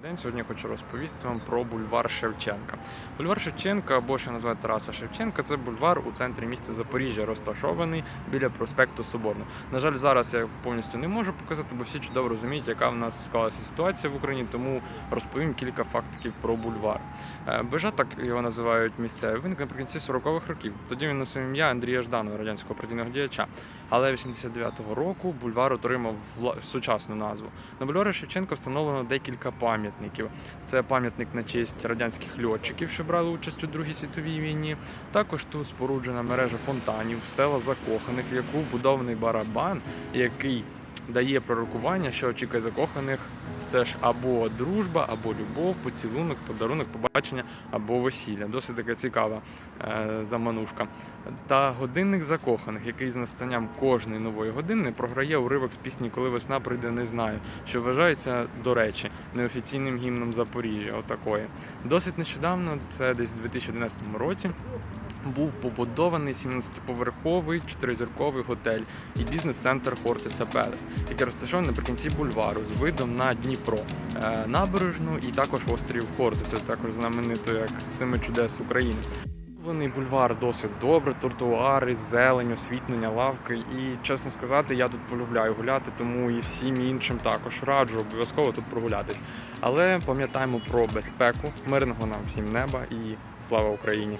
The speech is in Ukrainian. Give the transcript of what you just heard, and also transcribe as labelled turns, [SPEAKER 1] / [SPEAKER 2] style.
[SPEAKER 1] День сьогодні хочу розповісти вам про бульвар Шевченка. Бульвар Шевченка, або що називають Тараса Шевченка, це бульвар у центрі міста Запоріжжя, розташований біля проспекту Соборного. На жаль, зараз я повністю не можу показати, бо всі чудово розуміють, яка в нас склалася ситуація в Україні, тому розповім кілька фактів про бульвар. Е, Бежа, так його називають місцеві, виник наприкінці 40-х років. Тоді він носив ім'я Андрія Жданова, радянського партійного діяча. Але 89-го року бульвар отримав сучасну назву. На бульварі Шевченка встановлено декілька пам'ятників. Це пам'ятник на честь радянських льотчиків, що брали участь у Другій світовій війні. Також тут споруджена мережа фонтанів, стела закоханих, яку будований барабан, який дає пророкування, що очікує закоханих. Це ж або дружба, або любов, поцілунок, подарунок, побачення або весілля. Досить така цікава е, заманушка. Та годинник закоханих, який з настанням кожної нової години програє уривок з пісні Коли весна прийде, не знаю, що вважається, до речі, неофіційним гімном Запоріжжя. Отакої. Досить нещодавно, це десь у 2011 році. Був побудований 17-поверховий чотиризірковий готель і бізнес-центр Хортиса Пелес, який розташований наприкінці бульвару з видом на Дніпро, е, набережну і також острів Хортиса, також знаменито як Семи чудес України. Вони бульвар досить добре, тротуари, зелень, освітлення, лавки. І чесно сказати, я тут полюбляю гуляти, тому і всім іншим також раджу обов'язково тут прогулятись. Але пам'ятаємо про безпеку, мирного нам всім неба і слава Україні!